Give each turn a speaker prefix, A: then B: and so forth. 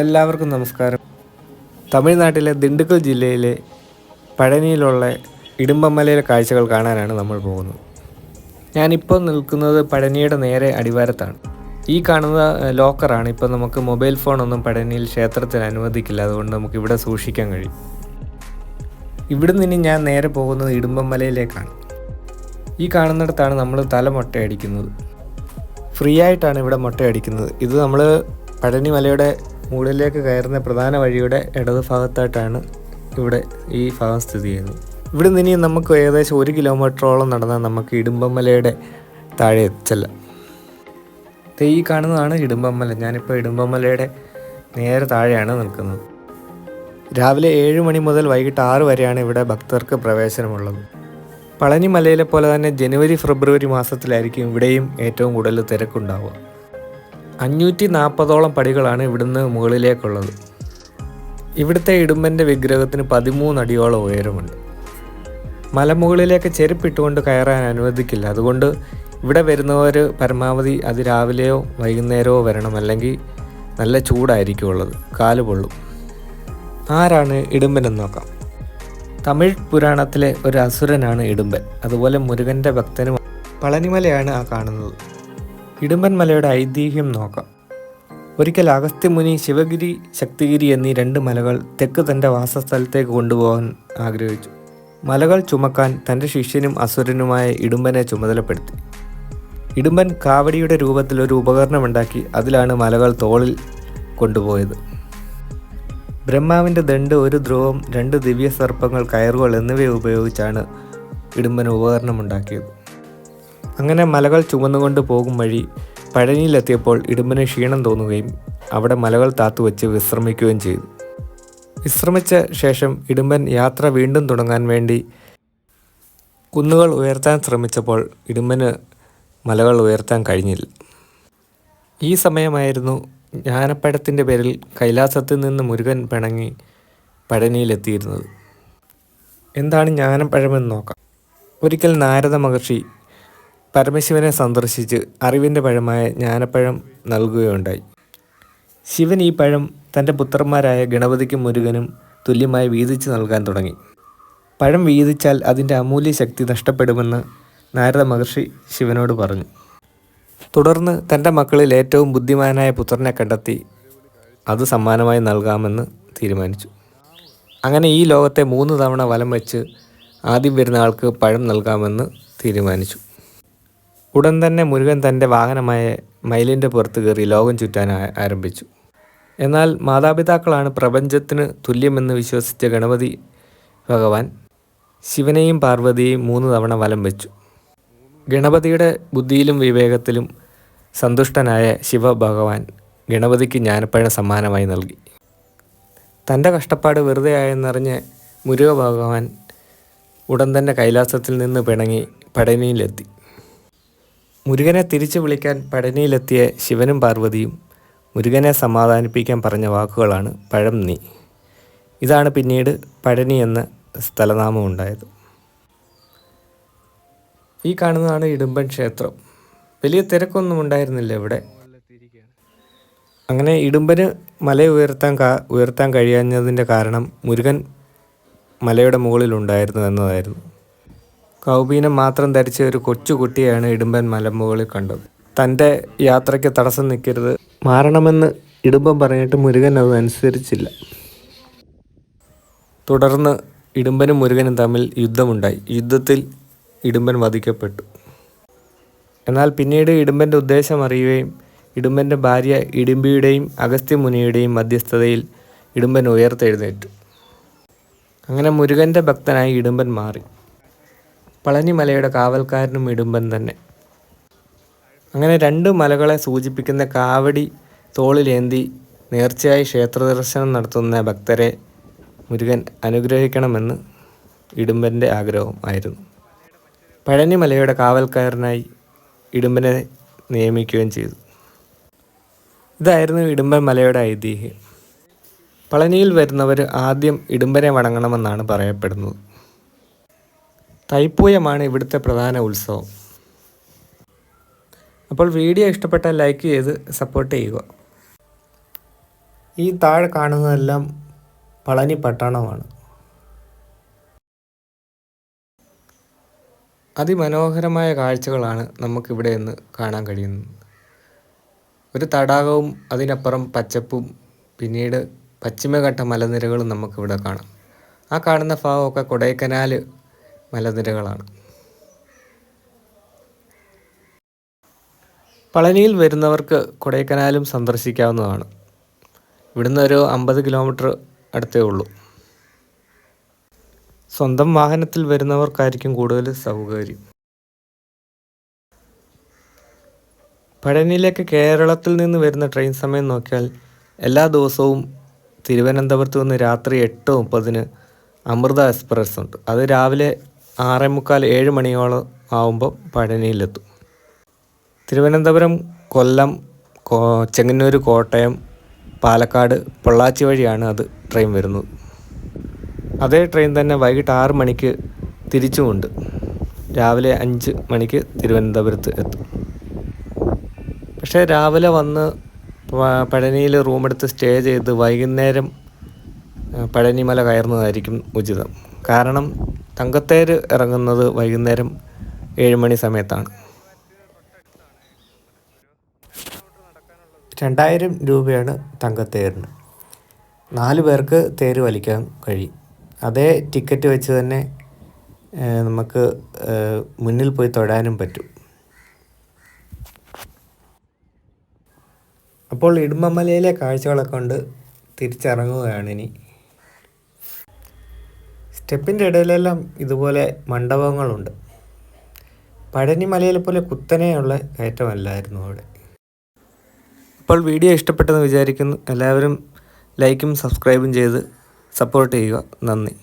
A: എല്ലാവർക്കും നമസ്കാരം. തമിഴ്നാട്ടിലെ ദിണ്ടുക്കൽ ജില്ലയിലെ പഴനിയിലുള്ള ഇടുമ്പമലയിലെ കാഴ്ചകൾ കാണാനാണ് നമ്മൾ പോകുന്നത്. ഞാനിപ്പോൾ നിൽക്കുന്നത് പഴനിയുടെ നേരെ അടിവാരത്താണ്. ഈ കാണുന്ന ലോക്കറാണ്. ഇപ്പോൾ നമുക്ക് മൊബൈൽ ഫോണൊന്നും പഴനിയിൽ ക്ഷേത്രത്തിൽ അനുവദിക്കില്ല. അതുകൊണ്ട് നമുക്ക് ഇവിടെ സൂക്ഷിക്കാൻ കഴിയും. ഇവിടുന്ന് ഇനി ഞാൻ നേരെ പോകുന്നത് ഇടുമ്പമലയിലേക്കാണ്. ഈ കാണുന്നിടത്താണ് നമ്മൾ തല മുട്ടയടിക്കുന്നത്. ഫ്രീ ആയിട്ടാണ് ഇവിടെ മുട്ടയടിക്കുന്നത്. ഇത് നമ്മൾ പഴനി മലയുടെ മുകളിലേക്ക് കയറുന്ന പ്രധാന വഴിയുടെ ഇടത് ഭാഗത്തായിട്ടാണ് ഇവിടെ ഈ ഭാഗം സ്ഥിതി ചെയ്യുന്നത്. ഇവിടെ നിന്ന് ഇനി നമുക്ക് ഏകദേശം ഒരു കിലോമീറ്ററോളം നടന്നാൽ നമുക്ക് ഇടുമ്പമലയുടെ താഴെ എത്തല്ല. ഈ കാണുന്നതാണ് ഇടുമ്പമല ഞാനിപ്പോൾ ഇടുമ്പമലയുടെ നേരെ താഴെയാണ് നിൽക്കുന്നത്. രാവിലെ ഏഴ് മണി മുതൽ വൈകിട്ട് ആറ് വരെയാണ് ഇവിടെ ഭക്തർക്ക് പ്രവേശനമുള്ളത്. പളനി മലയിലെ പോലെ തന്നെ ജനുവരി ഫെബ്രുവരി മാസത്തിലായിരിക്കും ഇവിടെയും ഏറ്റവും കൂടുതൽ തിരക്കുണ്ടാവുക. അഞ്ഞൂറ്റി നാൽപ്പതോളം പടികളാണ് ഇവിടുന്ന് മുകളിലേക്കുള്ളത്. ഇവിടുത്തെ ഇടുമ്പന്റെ വിഗ്രഹത്തിന് പതിമൂന്ന് അടിയോളം ഉയരമുണ്ട്. മലമുകളിലേക്ക് ചെരുപ്പിട്ടുകൊണ്ട് കയറാൻ അനുവദിക്കില്ല. അതുകൊണ്ട് ഇവിടെ വരുന്നവർ പരമാവധി അതിരാവിലെയോ വൈകുന്നേരമോ വരണം. അല്ലെങ്കിൽ നല്ല ചൂടായിരിക്കും ഉള്ളത്. കാൽ പൊള്ളും. ആരാണ് ഇടുമ്പനെന്ന് നോക്കാം. തമിഴ് പുരാണത്തിലെ ഒരു അസുരനാണ് ഇടുമ്പൻ. അതുപോലെ മുരുകന്റെ ഭക്തനും പളനിമലയാണ് ആ കാണുന്നത്. ഇടുമ്പൻ മലയുടെ ഐതിഹ്യം നോക്കാം. ഒരിക്കൽ അഗസ്ത്യമുനി ശിവഗിരി ശക്തിഗിരി എന്നീ രണ്ട് മലകൾ തെക്ക് തന്റെ വാസസ്ഥലത്തേക്ക് കൊണ്ടുപോകാൻ ആഗ്രഹിച്ചു. മലകൾ ചുമക്കാൻ തന്റെ ശിഷ്യനും അസുരനുമായ ഇടുമ്പനെ ചുമതലപ്പെടുത്തി. ഇടുമ്പൻ കാവടിയുടെ രൂപത്തിൽ ഒരു ഉപകരണമുണ്ടാക്കി അതിലാണ് മലകൾ തോളിൽ കൊണ്ടുപോയത്. ബ്രഹ്മാവിന്റെ ദണ്ട് ഒരു ധ്രുവം രണ്ട് ദിവ്യ സർപ്പങ്ങൾ കയറുകൾ എന്നിവ ഉപയോഗിച്ചാണ് ഇടുമ്പൻ ഉപകരണമുണ്ടാക്കിയത്. അങ്ങനെ മലകൾ ചുമന്നുകൊണ്ട് പോകും വഴി പഴനിയിലെത്തിയപ്പോൾ ഇടുമ്പന് ക്ഷീണം തോന്നുകയും അവിടെ മലകൾ താത്തുവെച്ച് വിശ്രമിക്കുകയും ചെയ്തു. വിശ്രമിച്ച ശേഷം ഇടുമ്പൻ യാത്ര വീണ്ടും തുടങ്ങാൻ വേണ്ടി കുന്നുകൾ ഉയർത്താൻ ശ്രമിച്ചപ്പോൾ ഇടുമ്പന് മലകൾ ഉയർത്താൻ കഴിഞ്ഞില്ല. ഈ സമയമായിരുന്നു ജ്ഞാനപ്പഴത്തിന്റെ പേരിൽ കൈലാസത്തിൽ നിന്ന് മുരുകൻ പിണങ്ങി പഴനിയിലെത്തിയിരുന്നത്. എന്താണ് ജ്ഞാനപ്പഴമെന്ന് നോക്കാം. ഒരിക്കൽ നാരദ മഹർഷി പരമശിവനെ സന്ദർശിച്ച് അറിവിന്റെ പഴമായ ജ്ഞാനപ്പഴം നൽകുകയുണ്ടായി. ശിവൻ ഈ പഴം തന്റെ പുത്രന്മാരായ ഗണപതിക്കും മുരുകനും തുല്യമായി വീതിച്ച് നൽകാൻ തുടങ്ങി. പഴം വീതിച്ചാൽ അതിന്റെ അമൂല്യ ശക്തി നഷ്ടപ്പെടുമെന്ന് നാരദ മഹർഷി ശിവനോട് പറഞ്ഞു. തുടർന്ന് തന്റെ മക്കളിൽ ഏറ്റവും ബുദ്ധിമാനായ പുത്രനെ കണ്ടെത്തി അത് സമ്മാനമായി നൽകാമെന്ന് തീരുമാനിച്ചു. അങ്ങനെ ഈ ലോകത്തെ മൂന്ന് തവണ വലം വെച്ച് ആദ്യം വരുന്ന ആൾക്ക് പഴം നൽകാമെന്ന് തീരുമാനിച്ചു. ഉടൻ തന്നെ മുരുകൻ തന്റെ വാഹനമായ മയിലിന്റെ പുറത്ത് കയറി ലോകം ചുറ്റാൻ ആരംഭിച്ചു. എന്നാൽ മാതാപിതാക്കളാണ് പ്രപഞ്ചത്തിന് തുല്യമെന്ന് വിശ്വസിച്ച ഗണപതി ഭഗവാൻ ശിവനെയും പാർവതിയെയും മൂന്ന് തവണ വലം വെച്ചു. ഗണപതിയുടെ ബുദ്ധിയിലും വിവേകത്തിലും സന്തുഷ്ടനായ ശിവഭഗവാൻ ഗണപതിക്ക് ജ്ഞാനപ്പഴം സമ്മാനമായി നൽകി. തന്റെ കഷ്ടപ്പാട് വെറുതെ ആയെന്നറിഞ്ഞ് മുരുക ഭഗവാൻ ഉടൻ തന്നെ കൈലാസത്തിൽ നിന്ന് പിണങ്ങി പടനിയിലെത്തി. മുരുകനെ തിരിച്ചു വിളിക്കാൻ പഴനിയിലെത്തിയ ശിവനും പാർവതിയും മുരുകനെ സമാധാനിപ്പിക്കാൻ പറഞ്ഞ വാക്കുകളാണ് പഴം നീ. ഇതാണ് പിന്നീട് പഴനി എന്ന സ്ഥലനാമം ഉണ്ടായത്. ഈ കാണുന്നതാണ് ഇടുമ്പൻ ക്ഷേത്രം. വലിയ തിരക്കൊന്നും ഉണ്ടായിരുന്നില്ല ഇവിടെ. അങ്ങനെ ഇടുമ്പന് മല ഉയർത്താൻ കാ ഉയർത്താൻ കഴിയാഞ്ഞതിന്റെ കാരണം മുരുകൻ മലയുടെ മുകളിലുണ്ടായിരുന്നു എന്നതായിരുന്നു. കൗപീനം മാത്രം ധരിച്ച ഒരു കൊച്ചുകുട്ടിയാണ് ഇടുമ്പൻ മലമുകളിൽ കണ്ടത്. തന്റെ യാത്രയ്ക്ക് തടസ്സം നിൽക്കരുത്. മാറണമെന്ന് ഇടുമ്പൻ പറഞ്ഞിട്ട് മുരുകൻ അത് അനുസരിച്ചില്ല. തുടർന്ന് ഇടുമ്പനും മുരുകനും തമ്മിൽ യുദ്ധമുണ്ടായി. യുദ്ധത്തിൽ ഇടുമ്പൻ വധിക്കപ്പെട്ടു. എന്നാൽ പിന്നീട് ഇടുമ്പന്റെ ഉദ്ദേശം അറിയുകയും ഇടുമ്പന്റെ ഭാര്യ ഇടുമ്പിയുടെയും അഗസ്ത്യമുനിയുടെയും മധ്യസ്ഥതയിൽ ഇടുമ്പൻ ഉയർത്തെഴുന്നേറ്റു. അങ്ങനെ മുരുകന്റെ ഭക്തനായി ഇടുമ്പൻ മാറി. പളനി മലയുടെ കാവൽക്കാരനും ഇടുമ്പൻ തന്നെ. അങ്ങനെ രണ്ട് മലകളെ സൂചിപ്പിക്കുന്ന കാവടി തോളിലേന്തി നേർച്ചയായി ക്ഷേത്ര ദർശനം നടത്തുന്ന ഭക്തരെ മുരുകൻ അനുഗ്രഹിക്കണമെന്ന് ഇടുമ്പന്റെ ആഗ്രഹം ആയിരുന്നു. പഴനിമലയുടെ കാവൽക്കാരനായി ഇടുമ്പനെ നിയമിക്കുകയും ചെയ്തു. ഇതായിരുന്നു ഇടുമ്പൻ മലയുടെ ഐതിഹ്യം. പളനിയിൽ വരുന്നവർ ആദ്യം ഇടുമ്പനെ വണങ്ങണമെന്നാണ് പറയപ്പെടുന്നത്. തൈപ്പൂയമാണ് ഇവിടുത്തെ പ്രധാന ഉത്സവം. അപ്പോൾ വീഡിയോ ഇഷ്ടപ്പെട്ടാൽ ലൈക്ക് ചെയ്ത് സപ്പോർട്ട് ചെയ്യുക. ഈ താഴെ കാണുന്നതെല്ലാം പളനി പട്ടണമാണ്. അതിമനോഹരമായ കാഴ്ചകളാണ് നമുക്കിവിടെ നിന്ന് കാണാൻ കഴിയുന്നത്. ഒരു തടാകവും അതിനപ്പുറം പച്ചപ്പും പിന്നീട് പശ്ചിമഘട്ട മലനിരകളും നമുക്കിവിടെ കാണാം. ആ കാണുന്ന ഭാഗമൊക്കെ കൊടൈക്കനാൽ മലനിരകളാണ്. പളനിയിൽ വരുന്നവർക്ക് കൊടൈക്കനാലും സന്ദർശിക്കാവുന്നതാണ്. ഇവിടുന്ന് ഒരു അമ്പത് കിലോമീറ്റർ അടുത്തേ ഉള്ളൂ. സ്വന്തം വാഹനത്തിൽ വരുന്നവർക്കായിരിക്കും കൂടുതൽ സൗകര്യം. പഴനിയിലേക്ക് കേരളത്തിൽ നിന്ന് വരുന്ന ട്രെയിൻ സമയം നോക്കിയാൽ എല്ലാ ദിവസവും തിരുവനന്തപുരത്ത് നിന്ന് രാത്രി എട്ട് മുപ്പതിന് അമൃത എക്സ്പ്രസ് ഉണ്ട്. അത് രാവിലെ ആറേ മുക്കാൽ ഏഴ് മണിയോളം ആവുമ്പോൾ പഴനിയിലെത്തും. തിരുവനന്തപുരം കൊല്ലം ചെങ്ങന്നൂർ കോട്ടയം പാലക്കാട് പൊള്ളാച്ചി വഴിയാണ് അത് ട്രെയിൻ വരുന്നത്. അതേ ട്രെയിൻ തന്നെ വൈകിട്ട് ആറ് മണിക്ക് തിരിച്ചുമുണ്ട്. രാവിലെ അഞ്ച് മണിക്ക് തിരുവനന്തപുരത്ത് എത്തും. പക്ഷേ രാവിലെ വന്ന് പഴനിയിൽ റൂമെടുത്ത് സ്റ്റേ ചെയ്ത് വൈകുന്നേരം പഴനിമല കയറുന്നതായിരിക്കും ഉചിതം. കാരണം തങ്കത്തേര് ഇറങ്ങുന്നത് വൈകുന്നേരം ഏഴ് മണി സമയത്താണ്. രണ്ടായിരം രൂപയാണ് തങ്കത്തേരിന്. നാല് പേർക്ക് തേര് വലിക്കാൻ കഴിയും. അതേ ടിക്കറ്റ് വെച്ച് തന്നെ നമുക്ക് മുന്നിൽ പോയി തൊഴാനും പറ്റും. അപ്പോൾ ഇടുമ്പമലയിലെ കാഴ്ചകളൊക്കെ കൊണ്ട് തിരിച്ചിറങ്ങുകയാണ് ഇനി സ്റ്റെപ്പിന്റെ ഇടയിലെല്ലാം ഇതുപോലെ മണ്ഡപങ്ങളുണ്ട്. പഴനി മലയിലെ പോലെ കുത്തനെയുള്ള കയറ്റമല്ലായിരുന്നു അവിടെ. അപ്പോൾ വീഡിയോ ഇഷ്ടപ്പെട്ടെന്ന് വിചാരിക്കുന്നു. എല്ലാവരും ലൈക്കും സബ്സ്ക്രൈബും ചെയ്ത് സപ്പോർട്ട് ചെയ്യുക. നന്ദി.